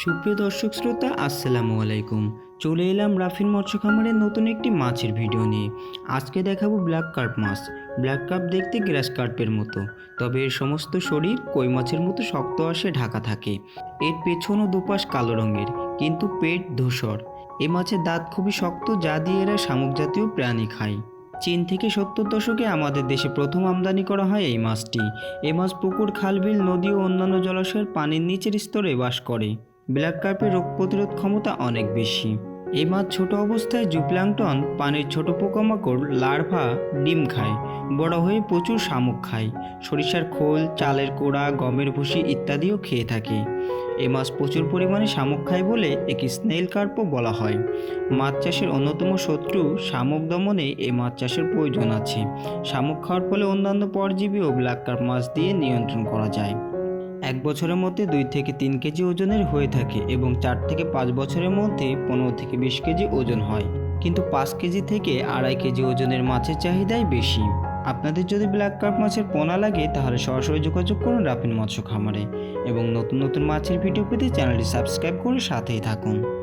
সুপ্রিয় দর্শক শ্রোতা, আসসালামু আলাইকুম। চলে এলাম রাফিন মৎস্য খামারের নতুন একটি মাছের ভিডিও নিয়ে। আজকে দেখাবো ব্ল্যাক কার্প মাছ। ব্ল্যাক কার্প দেখতে গ্রাস কার্পের মতো। তবে এর সমস্ত শরীর কই মাছের মতো শক্ত আসে, ঢাকা থাকে। এর পেছন ও দুপাশ কালো রঙের, কিন্তু পেট ধূসর। এ মাছের দাঁত খুবই শক্ত, যা দিয়ে এরা শামুক জাতীয় প্রাণী খায়। চীন থেকে সত্তর দশকে আমাদের দেশে প্রথম আমদানি করা হয় এই মাছটি। এ মাছ পুকুর খালবিল নদী ও অন্যান্য জলাশয়ের পানির নিচের স্তরে বাস করে। ব্ল্যাক কার্পের রোগ প্রতিরোধ ক্ষমতা অনেক বেশি। এই মাছ ছোট অবস্থায় জুপ্লাংটন পানির ছোট পোকামাকড়, লার্ভা, ডিম খায়। বড় হয়ে প্রচুর শামুক খায়। সরিষার খোল, চালের কোড়া, গমের ভুসি ইত্যাদিও খেয়ে থাকে। এ মাছ প্রচুর পরিমাণে শামুক খায় বলে একে স্নেল কার্পও বলা হয়। মাছ চাষের অন্যতম শত্রু শামুক দমনে এ মাছ চাষের প্রয়োজন আছে। শামুক খাওয়ার ফলে অন্যান্য পরজীবী ও ব্ল্যাক কার্প মাছ দিয়ে নিয়ন্ত্রণ করা যায়। এক বছরের মধ্যে দুই থেকে তিন কেজি ওজনের হয়ে থাকে এবং চার থেকে পাঁচ বছরের মধ্যে পনেরো থেকে বিশ কেজি ওজন হয়। কিন্তু পাঁচ কেজি থেকে আড়াই কেজি ওজনের মাছের চাহিদাই বেশি। আপনাদের যদি ব্ল্যাক কার্প মাছের পোনা লাগে, তাহলে সরাসরি যোগাযোগ করুন রাফিন মৎস্য খামারে। এবং নতুন নতুন মাছের ভিডিও পেতে চ্যানেলটি সাবস্ক্রাইব করে সাথেই থাকুন।